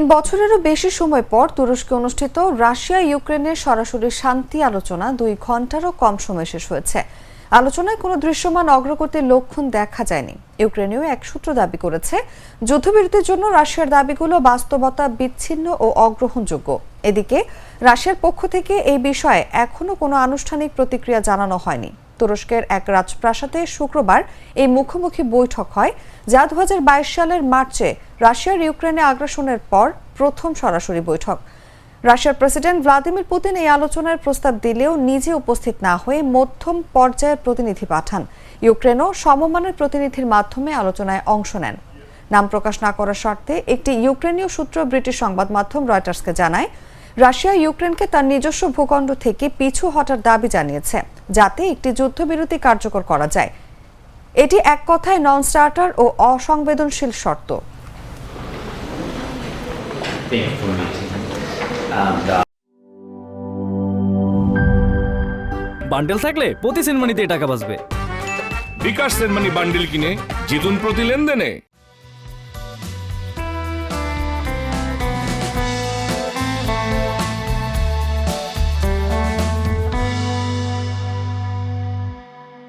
তিন বছরেরও বেশি সময় পর তুরস্কে অনুষ্ঠিত রাশিয়া ইউক্রেনের সরাসরি শান্তি আলোচনা দুই ঘন্টারও কম সময় শেষ হয়েছে। আলোচনায় কোনো দৃশ্যমান অগ্রগতির লক্ষণ দেখা যায়নি। ইউক্রেনীয় এক সূত্র দাবি করেছে, যুদ্ধবিরতির জন্য রাশিয়ার দাবিগুলো বাস্তবতা বিচ্ছিন্ন ও অগ্রহণযোগ্য। এদিকে, রাশিয়ার পক্ষ থেকে এই বিষয়ে এখনও কোনো আনুষ্ঠানিক প্রতিক্রিয়া জানানো হয়নি। তুরস্কের এক রাজপ্রাসাদে শুক্রবার এই মুখোমুখি বৈঠক হয়, যা দু হাজার বাইশ সালের মার্চে রাশিয়ার ইউক্রেনে আগ্রাসনের পর প্রথম সরাসরি বৈঠক। রাশিয়ার প্রেসিডেন্ট ভ্লাদিমির পুতিন এই আলোচনার প্রস্তাব দিলেও নিজে উপস্থিত না হয়ে মধ্যম পর্যায়ের প্রতিনিধি পাঠান। ইউক্রেনও সমমানের প্রতিনিধির মাধ্যমে আলোচনায় অংশ নেন। নাম প্রকাশ না করার শর্তে একটি ইউক্রেনীয় সূত্র ব্রিটিশ সংবাদ মাধ্যম রয়টার্সকে জানায়, রাশিয়া ইউক্রেনকে তার নিজস্ব ভূখণ্ড থেকে পিছু হটার দাবি জানিয়েছে। যাতে একটি যুদ্ধবিরতি কার্যকর করা যায়। এটি এক কথায় নন স্টার্টার ও অসংবেদনশীল শর্ত। বান্ডেল থাকলে প্রতি সেনমানিতে টাকা বাঁচবে। বিকাশ সেনমানি বান্ডিল কিনে জিতুন প্রতি লেনদেনে।